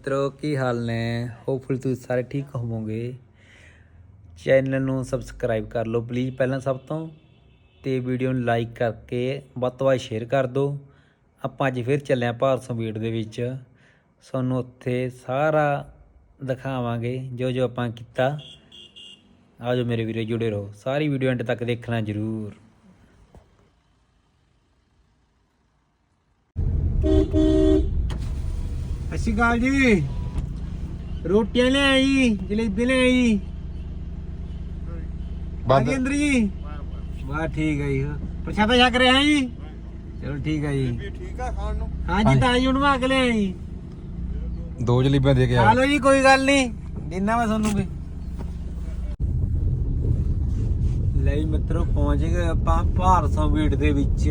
ਮਿੱਤਰੋ, ਕੀ ਹਾਲ ਨੇ? ਹੋਪਫੁਲੀ ਤੁਸੀਂ ਸਾਰੇ ਠੀਕ ਹੋਵੋਗੇ। ਚੈਨਲ ਨੂੰ ਸਬਸਕ੍ਰਾਈਬ ਕਰ ਲਓ ਪਲੀਜ਼ ਪਹਿਲਾਂ ਸਭ ਤੋਂ। ਤੇ ਵੀਡੀਓ ਨੂੰ ਲਾਈਕ ਕਰਕੇ ਵੱਧ ਤੋਂ ਵੱਧ ਸ਼ੇਅਰ ਕਰ ਦਿਓ। ਆਪਾਂ ਅੱਜ ਫਿਰ ਚੱਲੇ ਹਾਂ ਭਾਰਤ ਵੀਡ ਦੇ ਵਿੱਚ। ਸਾਨੂੰ ਉੱਥੇ ਸਾਰਾ ਦਿਖਾਵਾਂਗੇ, ਜੋ ਜੋ ਆਪਾਂ ਕੀਤਾ। ਆਜੋ ਮੇਰੇ ਵੀਰੇ, ਜੁੜੇ ਰਹੋ। ਸਾਰੀ ਵੀਡੀਓ ਐਂਡ ਤੱਕ ਦੇਖਣਾ ਜ਼ਰੂਰ। ਅੱਛੀ ਗਾਲ ਜੀ। ਰੋਟੀਆਂ ਲੈ ਆਈ ਜਲੇਬੀ ਲੈ ਆਈ। ਅੰਦਰ ਜੀ? ਵਾਹ ਠੀਕ ਹੈ ਜੀ। ਪ੍ਰਸ਼ਾਦਾ ਛਕ ਰਿਹਾ ਜੀ? ਚਲੋ ਠੀਕ ਹੈ ਜੀ। ਠੀਕ ਆ ਖਾਣ ਨੂੰ ਹਾਂ ਜੀ ਤਾਂ ਜੀ ਹੁਣ ਮੈਂ ਅਗਲੇ ਦੋ ਜਲੀਬਾਂ ਦੇ ਕੇ ਆ ਲਓ ਜੀ ਕੋਈ ਗੱਲ ਨਹੀਂ। ਦਿਨਾ ਮੈਂ ਤੁਹਾਨੂੰ ਵੀ। ਲੈ ਜੀ ਮਿੱਤਰੋ ਪਹੁੰਚ ਗਏ ਆਪਾਂ ਭਾਰਤ ਵੀਡ ਦੇ ਵਿੱਚ।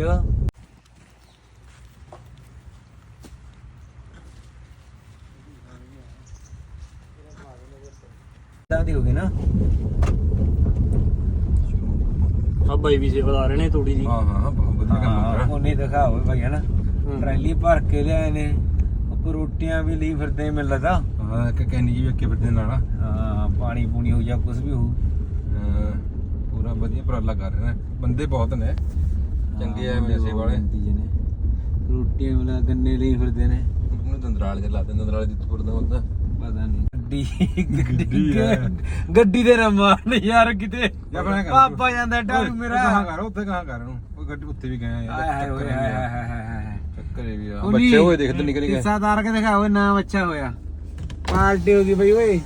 ਤਾਂ ਦੀ ਹੋ ਗਈ ਨਾ। ਆ ਬਾਈ ਵੀ ਸੇਵਾ ਲਾ ਰਹੇ ਨੇ ਤੋੜੀ ਦੀ ਹਾਂ ਹਾਂ ਬਹੁਤ ਵਧੀਆ ਕੰਮ ਹਾਂ ਹੁੰਦਾ ਉਹਨੇ ਦਿਖਾਓ ਭਾਈ ਹਨਾ? ਟਰੈਲੀ ਭਰ ਕੇ ਲਿਆਏ ਨੇ। ਉੱਪਰ ਰੋਟੀਆਂ ਵੀ ਲਈ ਫਿਰਦੇ ਮੈਨੂੰ ਲੱਗਦਾ। ਹਾਂ ਇੱਕ ਕੈਨੀ ਜੀ ਵੇਖ ਕੇ ਫਿਰਦੇ ਨਾਲ। ਹਾਂ ਪਾਣੀ ਪੂਣੀ ਹੋ ਜਾ ਕੁਝ ਵੀ ਹੋ ਪੂਰਾ ਵਧੀਆ ਉਪਰਾਲਾ ਕਰ ਰਹੇ ਨੇ। ਬੰਦੇ ਬਹੁਤ ਨੇ। ਚੰਗੇ ਐ ਮੇਸੇ ਵਾਲੇ। ਰੋਟੀਆਂ ਵਾਲਾ ਗੰਨੇ ਲਈ ਫਿਰਦੇ ਨੇ। ਉਹਨੂੰ ਦੰਦਰਾਲ ਦੇ ਲਾਦੇ ਦੰਦਰਾਲ ਦੀ ਤੁਰ ਦਾ ਹੁੰਦਾ। ਪਤਾ ਨਹੀਂ। ਗੱਡੀ ਗੱਡੀ ਹੈ। ਗੱਡੀ ਦੇ ਨਾ ਮਾਰਨ ਯਾਰ ਕਿਤੇ। ਜਾਂ ਆਪਣਾ ਕਰ। ਪਾਪਾ ਜਾਂਦਾ ਡਰ ਮੇਰਾ। ਕਹਾਂ ਕਰ ਉੱਥੇ ਕਹਾਂ ਕਰ ਉਹਨੂੰ? ਉਹ ਗੱਡੀ ਉੱਥੇ ਵੀ ਗਏ ਆ ਯਾਰ ਹਾਏ ਹਾਏ ਹਾਏ ਹਾਏ ਹਾਏ। ਚੱਕਰੇ ਵੀ ਆ। ਬੱਚੇ ਹੋਏ ਦੇਖਦੇ ਨਿਕਲ ਗਏ। ਕਿੱਸਾ ਤਾਰ ਕੇ ਦਿਖਾ ਓਏ ਨਾ ਬੱਚਾ ਹੋਇਆ। ਪਾਰਟੀ ਹੋ ਗਈ ਬਈ ਓਏ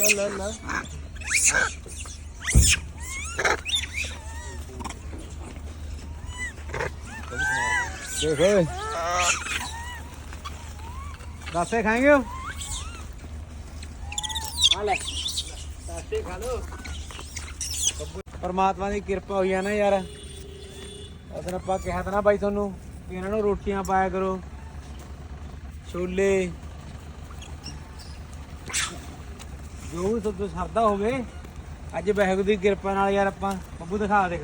ਲਾ ਲਾ ਲਾ ਦੇਖ ਓਏ। ਦੱਸੇ ਖਾਏਂਗੇ? ਆ ਲੈ। ਸਾਸੇ ਖਾ ਲੋ ਪਰਮਾਤਮਾ ਦੀ ਕਿਰਪਾ ਹੋਈ ਆ ਨਾ ਯਾਰ। ਅਸਨ ਆਪਾਂ ਕਿਹਾ ਤਾਂ ਨਾ ਬਾਈ ਤੁਹਾਨੂੰ ਕਿ ਇਹਨਾਂ ਨੂੰ ਰੋਟੀਆਂ ਪਾਇਆ ਕਰੋ। ਛੋਲੇ। ਜੋ ਵੀ ਸਭ ਸਰਦਾ ਹੋਵੇ, ਅੱਜ ਵਾਹਿਗੁਰੂ ਦੀ ਕਿਰਪਾ ਨਾਲ ਯਾਰ ਆਪਾਂ ਬੱਬੂ ਦਿਖਾ ਦੇਖ।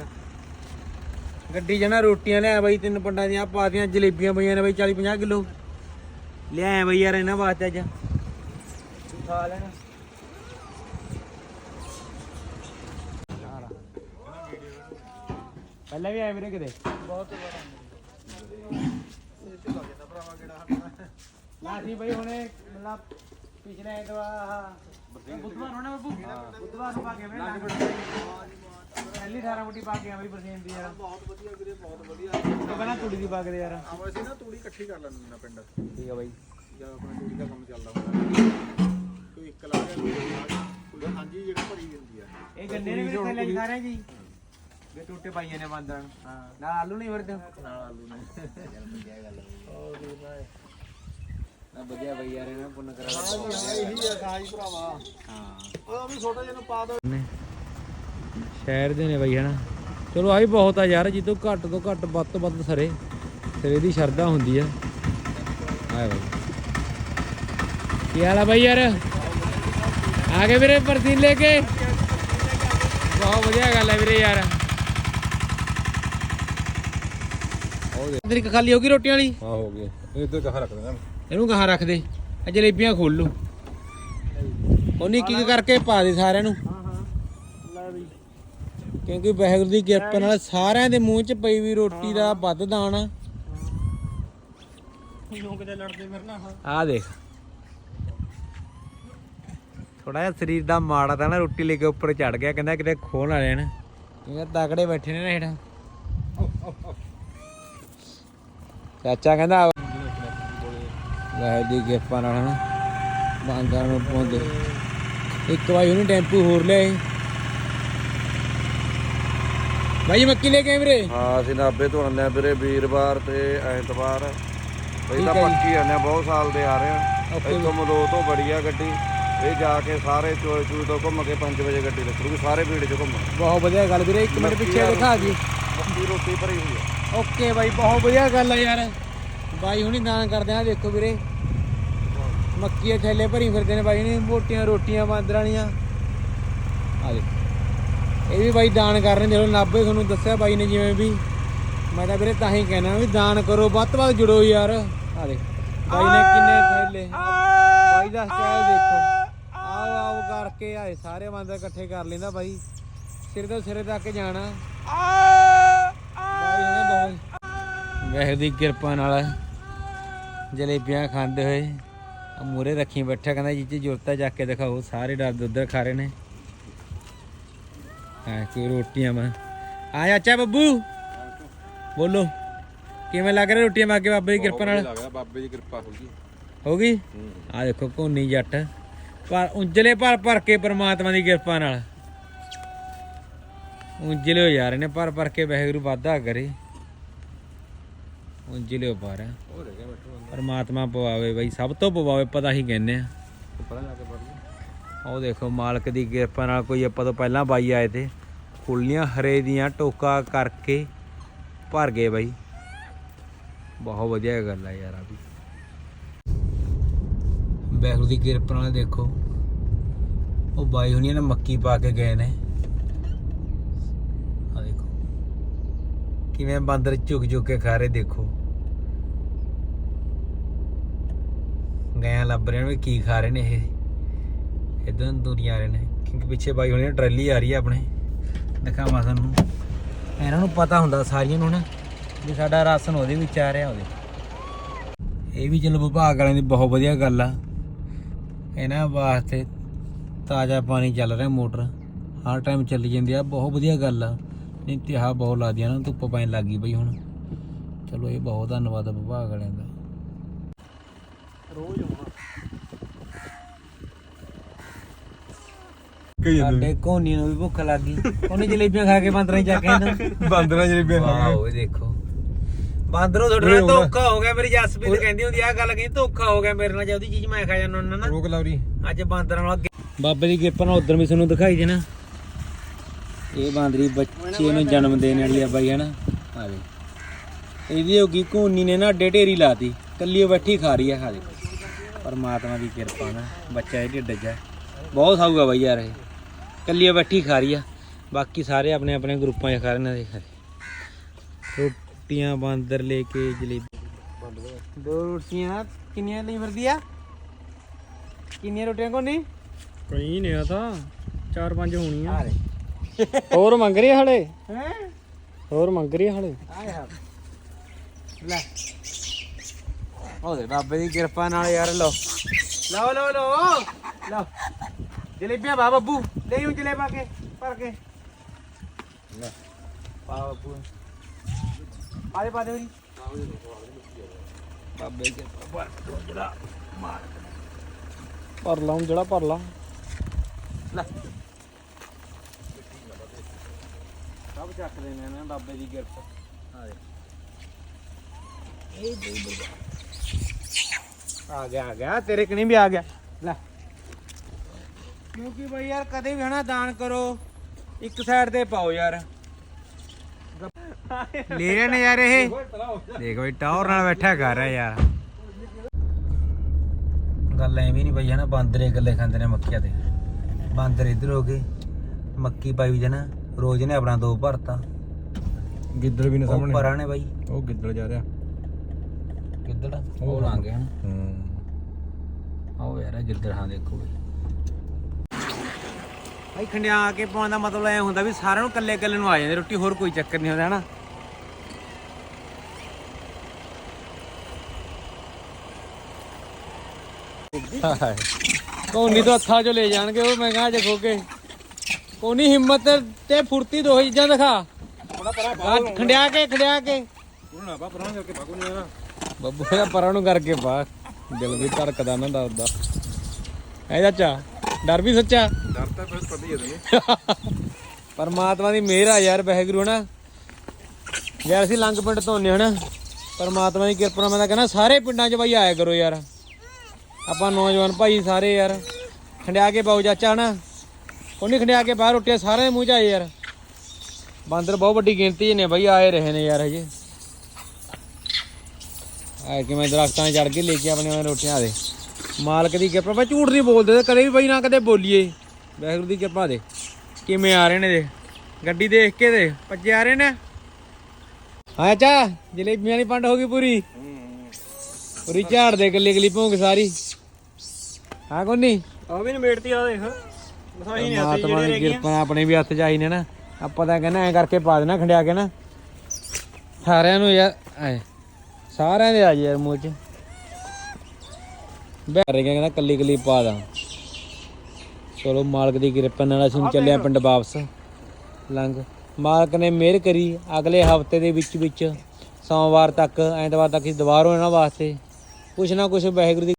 ਗੱਡੀ ਜਣਾ ਰੋਟੀਆਂ ਲਿਆ ਬਾਈ ਤਿੰਨ ਪੰਡਾਂ ਦੀਆਂ ਪਾਤੀਆਂ ਜਲੇਬੀਆਂ ਪਈਆਂ ਨੇ ਬਾਈ 40 50 ਕਿਲੋ। ਲਿਆਇਆ ਬਈ ਯਾਰ ਇਹਨਾਂ ਵਾਸਤੇ ਅੱਜ। ਖਾ ਲੈਣਾ। ਪਹਿਲਾਂ ਵੀ ਆਏ ਵੀਰੇ ਕਿਤੇ? ਬਹੁਤ ਨਾ ਸੀ ਬਈ ਹੁਣੇ ਮਤਲਬ ਪਿਛਲੇ ਐਤਵਾਰ ਬੁੱਧਵਾਰ ਹੋਣਾ ਬੱਬੂ? ਬੁੱਧਵਾਰ ਨੂੰ ਪਾ ਕੇ ਵੀਰੇ ਪਹਿਲੀ 18 ਮੁੱਠੀ ਪਾ ਕੇ ਆ ਬਈ ਪਰਸੇਂਟ ਦੀ ਯਾਰ। ਬਹੁਤ ਵਧੀਆ ਵੀਰੇ ਬਹੁਤ ਵਧੀਆ। ਉਹ ਪਹਿਲਾਂ ਤੂੜੀ ਦੀ ਪਾ ਕੇ ਦੇ ਯਾਰ। ਆਵਾਂ ਸੀ ਨਾ ਤੂੜੀ ਇਕੱਠੀ ਕਰ ਲੈਂਦੇ ਨੇ ਪਿੰਡ। ਠੀਕ ਆ ਬਾਈ। ਜਦ ਆਪਣਾ ਤੂੜੀ ਦਾ ਕੰਮ ਚੱਲਦਾ ਹੁੰਦਾ। ਕੋਈ ਇੱਕ ਲਾ ਗਿਆ ਕੋਈ ਹਾਂਜੀ ਜਿਹੜਾ ਭਰੀ ਵੀ ਹੁੰਦੀ ਆ। ਇਹ ਗੰਨੇ ਨੇ ਵੀ ਥੱਲੇ ਖਾ ਰਹੇ ਜੀ। ਇਹ ਟੁੱਟੇ ਪਾਈਆਂ ਨੇ ਬੰਦਣ ਹਾਂ ਨਾਲ ਆਲੂ ਨਹੀਂ ਵਰਦੇ ਨਾਲ ਆਲੂ ਨੇ ਵਧੀਆ ਗੱਲ ਨਾ ਵਧੀਆ ਬਈ ਯਾਰ ਇਹਨਾਂ ਪੁੰਨ ਕਰਾ ਇਹੀ ਆ ਸਾਈ ਭਰਾਵਾ। ਹਾਂ। ਉਹ ਵੀ ਛੋਟਾ ਜਿਹਾ ਨੂੰ ਪਾ ਦੋ। ਸ਼ਹਿਰ ਦੇ ਨੇ ਬਈ ਹਨਾ? ਚਲੋ ਆ ਵੀ ਬਹੁਤ ਆ ਯਾਰ ਜਿੱਦੋਂ ਘੱਟ ਤੋਂ ਘੱਟ ਵੱਧ ਤੋਂ ਵੱਧ ਸਰੇ। ਸਰੇ ਦੀ ਸ਼ਰਧਾ ਹੁੰਦੀ ਆ। ਆਏ ਬਈ। ਕੀ ਹਾਲ ਆ ਬਈ ਯਾਰ? ਆ ਗਏ ਵੀਰੇ ਪਰਦੀਨ ਲੈ ਕੇ। ਬਹੁਤ ਵਧੀਆ ਗੱਲ ਹੈ ਵੀਰੇ ਯਾਰ। ਤੇਰੀ ਇੱਕ ਖਾਲੀ ਹੋ ਗਈ ਰੋਟੀਆਂ ਵਾਲੀ? ਹਾਂ ਹੋ ਇਹ ਤੇ ਕਹਾ ਰੱਖਦੇ ਨਾ ਇਹਨੂੰ ਕਹਾਂ ਰੱਖ ਦੇ। ਆ ਜਲੇਬੀਆਂ ਖੋਲ ਲਓ ਉਹਨੇ ਇੱਕ ਕਰਕੇ ਪਾ ਦੇ ਸਾਰਿਆਂ ਨੂੰ। ਹਾਂ ਹਾਂ। ਲੈ ਬਈ। ਕਿਉਂਕਿ ਵਾਹਿਗੁਰੂ ਦੀ ਕਿਰਪਾ ਨਾਲ ਸਾਰਿਆਂ ਦੇ ਮੂੰਹ 'ਚ ਪਈ ਵੀ ਰੋਟੀ ਦਾ ਵੱਧ ਦਾਣ ਆ। ਲੋਕ ਲੜਦੇ ਦੇਖ। ਥੋੜਾ ਜਿਹਾ ਸਰੀਰ ਦਾ ਮਾੜਾ ਤਾਂ ਨਾ ਰੋਟੀ ਲੈ ਕੇ ਉੱਪਰ ਚੜ ਗਿਆ ਕਹਿੰਦਾ ਕਿਤੇ ਖੋਣ ਵਾਲੇ ਨੇ ਇਹ ਤਕੜੇ ਬੈਠੇ ਨੇ ਨਾ ਹੇਠਾਂ। ਚਾਚਾ ਕਹਿੰਦਾ ਵਾਹਿਗੁਰੂ ਦੀ ਕਿਰਪਾ ਨਾਲ ਨਾ ਨੂੰ ਪਹੁੰਚਦੇ ਇੱਕ ਵਾਰ ਉਹਨੇ ਟੈਂਪੂ ਹੋਰ ਲਿਆਏ ਭਾਈ ਮੱਕੀ ਲੈ ਕੇ ਆਏ ਵੀਰੇ? ਹਾਂ ਅਸੀਂ ਨਾਭੇ ਤੋਂ ਆਉਂਦੇ ਆ ਵੀਰੇ ਵੀਰਵਾਰ ਤੇ ਐਤਵਾਰ। ਜੀ। ਪੱਕੀ ਆਉਂਦੇ ਆ ਬਹੁਤ ਸਾਲ ਦੇ ਆ ਰਹੇ ਆ ਇੱਥੋਂ ਮਲੋ ਤੋਂ ਬੜੀ ਆ ਗੱਡੀ ਇਹ ਜਾ ਕੇ ਸਾਰੇ ਚੋਏ ਚੂਏ ਤੋਂ ਘੁੰਮ ਕੇ 5 ਵਜੇ ਗੱਡੀ ਲੱਗੂਗੀ ਸਾਰੇ ਭੀੜ 'ਚ ਘੁੰਮ ਬਹੁਤ ਵਧੀਆ ਗੱਲ ਵੀਰੇ ਇੱਕ ਮਿੰਟ ਪਿੱਛੇ ਦਿਖਾ ਜੀ ਮੱਕੀ ਰੋਟੀ ਭਰੀ ਹੋਈ ਆ। ਓਕੇ ਬਾਈ ਬਹੁਤ ਵਧੀਆ ਗੱਲ ਆ ਯਾਰ। ਬਾਈ ਹੁਣੀ ਦਾਨ ਕਰਦੇ ਆ ਦੇਖੋ ਵੀਰੇ। ਮੱਕੀ ਦੇ ਥੈਲੇ ਭਰੀ ਫਿਰਦੇ ਨੇ ਬਾਈ ਨੇ ਮੋਟੀਆਂ ਰੋਟੀਆਂ ਬਾਂਦਰਾਂ ਵਾਲੀਆਂ। ਆ ਦੇਖੋ। ਇਹ ਵੀ ਬਾਈ ਦਾਨ ਕਰ ਰਹੇ ਨੇ। ਦੇਖੋ ਨਾਭੇ ਤੁਹਾਨੂੰ ਦੱਸਿਆ ਬਾਈ ਨੇ ਜਿਵੇਂ ਵੀ। ਮੈਂ ਤਾਂ ਵੀਰੇ ਤਾਂ ਹੀ ਕਹਿਣਾ ਵੀ ਦਾਨ ਕਰੋ, ਵੱਧ ਤੋਂ ਵੱਧ ਜੁੜੋ ਯਾਰ। ਆ ਦੇ ਬਾਈ ਨੇ ਕਿੰਨੇ ਥੈਲੇ ਬਾਈ ਦਾ ਸਟਾਈਲ ਦੇਖੋ। ਆਓ ਆਓ ਕਰਕੇ ਆਏ ਸਾਰੇ ਬੰਦੇ ਇਕੱਠੇ ਕਰ ਲੈਂਦਾ ਬਾਈ। ਸਿਰ ਤੋਂ ਸਿਰੇ ਤੱਕ ਜਾਣਾ। ਬਾਈ ਨੇ ਬਹੁਤ ਵੈਸੇ ਦੀ ਕਿਰਪਾ ਨਾਲ ਜਲੇਬੀਆਂ ਖਾਂਦੇ ਹੋਏ ਮੂਰੇ ਰੱਖੀ ਬੈਠਾ, ਕਹਿੰਦਾ, ਜੀ ਜੁਰਤਾ ਜਾ ਕੇ ਦਿਖਾਓ। ਸਾਰੇ ਡਰਦੇ ਉਧਰ ਖਾ ਰਹੇ ਨੇ। ਹਾਂ ਕੋਈ ਰੋਟੀਆਂ ਮੈਂ ਆ ਚਾਚਾ ਬੱਬੂ। ਬੋਲੋ ਕਿਵੇਂ ਲੱਗ ਰਿਹਾ ਰੋਟੀਆਂ ਮਾ ਕੇ ਬਾਬੇ ਦੀ ਕਿਰਪਾ ਨਾਲ? ਲੱਗਦਾ ਬਾਬੇ ਦੀ ਕਿਰਪਾ ਹੋ ਗਈ। ਹੋ ਗਈ? ਆ ਦੇਖੋ ਕੋਨੀ ਜੱਟ। ਪਰ ਉਂਜਲੇ ਭਰ ਭਰ ਕੇ ਪ੍ਰਮਾਤਮਾ ਦੀ ਕਿਰਪਾ ਨਾਲ। ਉਂਜਲੇ ਹੋ ਜਾ ਰਹੇ ਨੇ ਭਰ ਭਰ ਕੇ ਵਾਹਿਗੁਰੂ ਵਾਧਾ ਕਰੇ। ਉਂਜਲੇ ਬੈਠੋ ਪਰਮਾਤਮਾ ਪਵਾਵੇ ਬਈ ਸਭ ਤੋਂ ਪਵਾਵੇ ਪਤਾ ਹੀ ਕਹਿੰਦੇ ਆ। ਉਹ ਦੇਖੋ ਮਾਲਕ ਦੀ ਕਿਰਪਾ ਨਾਲ ਕੋਈ ਆਪਾਂ ਤੋਂ ਪਹਿਲਾਂ ਬਾਈ ਆਏ ਤੇ। ਫੁੱਲੀਆਂ ਹਰੇ ਦੀਆਂ ਟੋਕਾ ਕਰਕੇ ਭਰ ਗਏ ਬਾਈ। ਬਹੁਤ ਵਧੀਆ ਗੱਲ ਆ ਯਾਰ ਆ ਵੀ। ਵਾਹਿਗੁਰੂ ਦੀ ਕਿਰਪਾ ਨਾਲ ਦੇਖੋ। ਉਹ ਬਾਈ ਹੁਣੀਆਂ ਨੇ ਮੱਕੀ ਪਾ ਕੇ ਗਏ ਨੇ। ਆ ਦੇਖੋ। ਕਿਵੇਂ ਬਾਂਦਰ ਝੁਕ ਝੁਕ ਕੇ ਖਾ ਰਹੇ ਦੇਖੋ। ਗਾਇਆਂ ਲੱਭ ਰਹੇ ਨੇ ਵੀ ਕੀ ਖਾ ਰਹੇ ਨੇ ਇਹ। ਇਦਾਂ ਦੂਰੀਆਂ ਆ ਰਹੇ ਨੇ, ਕਿਉਂਕਿ ਪਿੱਛੇ ਬਾਈ ਹੁਣੇ ਟਰੈਲੀ ਆ ਰਹੀ ਹੈ ਆਪਣੇ। ਦਿਖਾਵਾਂ ਤੁਹਾਨੂੰ। ਇਹਨਾਂ ਨੂੰ ਪਤਾ ਹੁੰਦਾ ਸਾਰੀਆਂ ਨੂੰ ਨਾ, ਵੀ ਸਾਡਾ ਰਾਸ਼ਨ ਉਹਦੇ ਵਿੱਚ ਆ ਰਿਹਾ ਉਹਦੇ। ਇਹ ਵੀ ਚਲੋ ਵਿਭਾਗ ਵਾਲਿਆਂ ਦੀ ਬਹੁਤ ਵਧੀਆ ਗੱਲ ਆ। ਇਹਨਾਂ ਵਾਸਤੇ ਤਾਜ਼ਾ ਪਾਣੀ ਚੱਲ ਰਿਹਾ ਮੋਟਰ। ਹਰ ਟਾਈਮ ਚੱਲੀ ਜਾਂਦੀ ਆ, ਬਹੁਤ ਵਧੀਆ ਗੱਲ ਆ। ਨਹੀਂ ਤੇ ਆਹ ਬਹੁਤ ਲੱਗਦੀ ਆ ਨਾ, ਧੁੱਪ ਪੈਣ ਲੱਗ ਗਈ ਬਈ ਹੁਣ। ਚਲੋ ਇਹ ਬਹੁਤ ਧੰਨਵਾਦ ਆ ਵਿਭਾਗ ਵਾਲਿਆਂ ਦਾ। ਰੋਜ਼ ਸਾਡੇ ਕੋਨੀ ਨੂੰ ਵੀ ਭੁੱਖ ਲੱਗ ਗਈ। ਉਹਨੇ ਜਲੇਬੀਆਂ ਖਾ ਕੇ ਬਾਂਦਰਾਂ ਚ ਜਾ ਕੇ ਇਹਨਾਂ ਬਾਂਦਰਾਂ ਜਲੇਬੀਆਂ ਵਾਓ ਇਹ ਦੇਖੋ। ਬਾਂਦਰੋਂ ਤੁਹਾਡੇ ਨਾਲ ਧੋਖਾ ਹੋ ਗਿਆ ਮੇਰੀ ਜਸਪੀਤ ਕਹਿੰਦੀ ਹੁੰਦੀ ਆ ਗੱਲ ਕਹਿੰਦੀ ਧੋਖਾ ਹੋ ਗਿਆ ਮੇਰੇ ਨਾਲ ਜੇ ਉਹਦੀ ਚੀਜ਼ ਮੈਂ ਖਾ ਜਾਣਾ ਉਹਨਾਂ ਨਾ। ਰੋਕ ਲਾਉਰੀ ਅੱਜ ਬਾਂਦਰਾਂ ਨਾਲ ਅੱਗੇ ਬਾਬੇ ਦੀ ਕਿਰਪਾ ਨਾਲ ਉਧਰ ਵੀ ਤੁਹਾਨੂੰ ਦਿਖਾਈ ਦੇਣਾ ਇਹ ਬਾਂਦਰੀ ਬੱਚੇ ਨੂੰ ਜਨਮ ਦੇਣ ਵਾਲੀ ਆ ਬਾਈ ਹਨਾ? ਆ ਦੇ ਇਹਦੀ ਹੋ ਗਈ ਕੋਨੀ ਨੇ ਨਾ ਅੱਡੇ ਢੇਰੀ ਲਾਤੀ ਕੱਲੀ ਉਹ ਬੈਠੀ ਖਾ ਰਹੀ ਆ ਖਾ ਦੇ ਪਰਮਾਤਮਾ ਦੀ ਕਿਰਪਾ ਨਾਲ ਬੱਚਾ ਇਹ ਢਿੱਡ ਹੈ। ਬਹੁਤ ਖਾਊਗਾ ਬਾਈ ਯਾਰ ਇਹ। ਕੱਲੀ ਬੈਠੀ ਖਾ ਰਹੀ ਆ। ਬਾਕੀ ਸਾਰੇ ਆਪਣੇ ਆਪਣੇ ਗਰੁੱਪਾਂ 'ਚ ਖਾ ਰਹੇ ਨੇ ਦੇਖ। ਰੋਟੀਆਂ ਬਾਂਦਰ ਲੈ ਕੇ ਜਲੇਬੀ ਦੋ ਰੋਟੀਆਂ ਕਿੰਨੀਆਂ ਲਈ ਫਿਰਦੀ ਆ? ਕਿੰਨੀਆਂ ਰੋਟੀਆਂ ਕੋਨੀ? ਕਈ ਨੇ ਆ ਤਾਂ ਚਾਰ ਪੰਜ ਹੋਣੀਆਂ। ਹੋਰ ਮੰਗ ਰਹੀ ਹਲੇ? ਹੈ? ਹੋਰ ਮੰਗ ਰਹੀ ਹਲੇ? ਆਏ ਹਾਂ ਲੈ। ਉਹਦੇ ਬਾਬੇ ਦੀ ਕਿਰਪਾ ਨਾਲ ਯਾਰ ਲਓ। ਲਓ ਲਓ ਲਓ। ਲਓ। ਜਲੇਬੀਆਂ ਬਾ ਬੱਬੂ ਲੈ ਆਉਂ ਜਲੇਬਾ ਕੇ ਭਰ ਕੇ। ਲੈ। ਪਾ ਬੱਬੂ। ਪਾ ਦੇ ਪਾ ਦੇ ਬਾਬੇ ਦੀ ਕਿਰਪਾ ਭਰ ਜਿਹੜਾ ਭਰ ਲਾ ਹੁਣ ਜਿਹੜਾ ਭਰ ਲਾ। ਲੈ। ਸਭ ਚੱਕਦੇ ਨੇ ਨਾ ਬਾਬੇ ਦੀ ਕਿਰਪਾ ਆ ਦੇ। ਇਹ ਦੇ। ਆ ਗਿਆ ਆ ਗਿਆ। ਤੇਰੇ ਕਣੀ ਵੀ ਆ ਗਿਆ। ਲੈ। ਕਿਉਂਕਿ ਬਈ ਯਾਰ ਕਦੇ ਵੀ ਹਨਾ ਦਾਨ ਕਰੋ ਇੱਕ ਸਾਈਡ ਤੇ ਪਾਓ ਯਾਰ। ਲੈ ਰਹੇ ਨੇ ਯਾਰ ਇਹ। ਦੇਖ ਬਈ ਟਾਵਰ ਨਾਲ ਬੈਠਾ ਕਰ ਰਿਹਾ ਯਾਰ। ਗੱਲ ਐਵੇਂ ਨਹੀਂ ਬਈ ਹਨਾ ਬਾਂਦਰੇ ਗੱਲੇ ਖਾਂਦੇ ਨੇ ਮੱਕੀਆਂ ਤੇ। ਬਾਂਦਰ ਇੱਧਰ ਹੋ ਗਏ ਮੱਕੀ ਪਾਈ ਵੀ ਜਨਾ ਰੋਜ਼ ਨੇ ਆਪਣਾ ਦੋ ਭਰਤਾ। ਗਿੱਦੜ ਵੀ ਨੇ ਉਹ ਪਰਾਂ ਨੇ ਬਾਈ। ਉਹ ਗਿੱਦੜ ਜਾ ਰਿਹਾ। ਕਿੱਧਰ ਉਹ ਲਾਂਗੇ ਹਨ। ਹੂੰ। ਆਓ ਯਾਰ ਜਿੱਧਰ ਹਾਂ ਦੇਖੋ ਬਈ। ਭਾਈ ਖੰਡਿਆ ਕੇ ਪਾਉਣ ਦਾ ਮਤਲਬ ਐ ਹੁੰਦਾ ਵੀ ਸਾਰਿਆਂ ਨੂੰ ਇਕੱਲੇ ਇਕੱਲੇ ਨੂੰ ਆ ਜਾਂਦੇ, ਰੋਟੀ ਹੋਰ ਕੋਈ ਚੱਕਰ ਨਹੀਂ ਹੁੰਦਾ, ਹਨਾ? ਕੋਨੀ ਤੋਂ ਹੱਥਾਂ ਚੋਂ ਲੈ ਜਾਣਗੇ ਉਹ, ਮੈਂ ਕਹਾਂ ਜੇ ਖੋਕੇ ਕੋਨੀ ਹਿੰਮਤ ਤੇ ਫੁਰਤੀ ਦੋ ਚੀਜ਼ਾਂ ਦਿਖਾ। ਖੰਡਿਆ ਕੇ ਖੰਡਿਆ ਕੇ। ਬੱਬੂ ਦਾ ਪਰਾਂ ਨੂੰ ਕਰਕੇ ਪਾ। ਦਿਲ ਵੀ ਧੜਕਦਾ ਨਾ ਦੱਸਦਾ ਐ ਚਾਚਾ, ਡਰ ਵੀ ਸੱਚਾ? ਡਰ ਤਾਂ ਫਿਰ ਪਤਾ ਹੀ ਹੈ ਤੈਨੂੰ ਪਰਮਾਤਮਾ ਦੀ ਮਿਹਰ ਆ ਯਾਰ, ਵਾਹਿਗੁਰੂ, ਹਨਾ? ਯਾਰ, ਅਸੀਂ ਲੰਗ ਪਿੰਡ ਤੋਂ ਹੁੰਨੇ ਹਨਾ? ਪਰਮਾਤਮਾ ਦੀ ਕਿਰਪਾ ਨਾਲ ਮੈਂ ਤਾਂ ਕਹਿੰਦਾ, ਸਾਰੇ ਪਿੰਡਾਂ 'ਚ ਬਾਈ ਆਇਆ ਕਰੋ ਯਾਰ। ਆਪਾਂ ਨੌਜਵਾਨ ਭਾਈ ਸਾਰੇ ਯਾਰ। ਖੰਡਿਆ ਕੇ ਬਾਉ ਚਾਚਾ, ਹਨਾ? ਉਹਨੇ ਖੰਡਿਆ ਕੇ ਬਾਹਰ ਰੋਟੀਆਂ ਸਾਰੇ ਦੇ ਮੂੰਹ 'ਚ ਆਏ ਯਾਰ। ਬਾਂਦਰ ਬਹੁਤ ਵੱਡੀ ਗਿਣਤੀ 'ਚ ਨੇ ਬਾਈ, ਆਏ ਰਹੇ ਨੇ ਯਾਰ ਹਜੇ। ਆ ਕਿ ਮੈਂ ਦਰਖਤਾਂ 'ਚ ਚੜ ਕੇ ਲੈ ਕੇ ਆਪਣੇ ਆਪਣੇ ਰੋਟੀਆਂ ਦੇ। ਮਾਲਕ ਦੀ ਕਿਰਪਾ ਬਈ ਝੂਠ ਨਹੀਂ ਬੋਲਦੇ, ਕਦੇ ਵੀ ਬਾਈ ਨਾ ਕਦੇ ਬੋਲੀਏ। ਵਾਹਿਗੁਰੂ ਦੀ ਕਿਰਪਾ ਦੇ। ਕਿਵੇਂ ਆ ਰਹੇ ਨੇ ਦੇ ਗੱਡੀ ਦੇਖ ਕੇ ਦੇ ਭੱਜੇ ਆ ਰਹੇ ਨੇ? ਹਾਂ ਚਾ ਜਲੇਬੀਆਂ ਦੀ ਪੰਡ ਹੋ ਗਈ ਪੂਰੀ। ਪੂਰੀ ਝਾੜ ਦੇ ਗੱਲੀ ਗੱਲੀ ਭੋਂਗ ਸਾਰੀ। ਹਾਂ ਕੋਨੀ? ਆ ਵੀ ਨਵੇੜਤੀ ਆ ਦੇਖ। ਪਰਮਾਤਮਾ ਦੀ ਕਿਰਪਾ ਨਾਲ ਆਪਣੇ ਵੀ ਹੱਥ ਜਾਈ ਨੇ ਨਾ। ਆਪਾਂ ਤਾਂ ਕਹਿੰਦਾ ਐ ਕਰਕੇ ਪਾ ਦੇਣਾ ਖੰਡਿਆ ਕੇ ਨਾ। ਸਾਰਿਆਂ ਨੂੰ ਯਾਰ ਐ ਸਾਰਿਆਂ ਦੇ ਆ ਜੀ ਯਾਰ ਮੂੰਹ ਚ। ਬਹਿ ਗਿਆ ਕਹਿੰਦਾ ਕੱਲੀ ਕੱਲੀ ਪਾ ਦਾਂ। ਚਲੋ ਮਾਲਕ ਦੀ ਕਿਰਪਾ ਨਾਲ ਅਸੀਂ ਚੱਲਿਆ ਪਿੰਡ ਵਾਪਸ। ਲੰਘ। ਮਾਲਕ ਨੇ ਮਿਹਰ ਕਰੀ। ਅਗਲੇ ਹਫ਼ਤੇ ਦੇ ਵਿੱਚ ਵਿੱਚ ਸੋਮਵਾਰ ਤੱਕ, ਐਤਵਾਰ ਤੱਕ ਅਸੀਂ ਦੁਬਾਰਾ ਇਹਨਾਂ ਵਾਸਤੇ। ਕੁਛ ਨਾ ਕੁਛ ਵਾਹਿਗੁਰੂ ਦੀ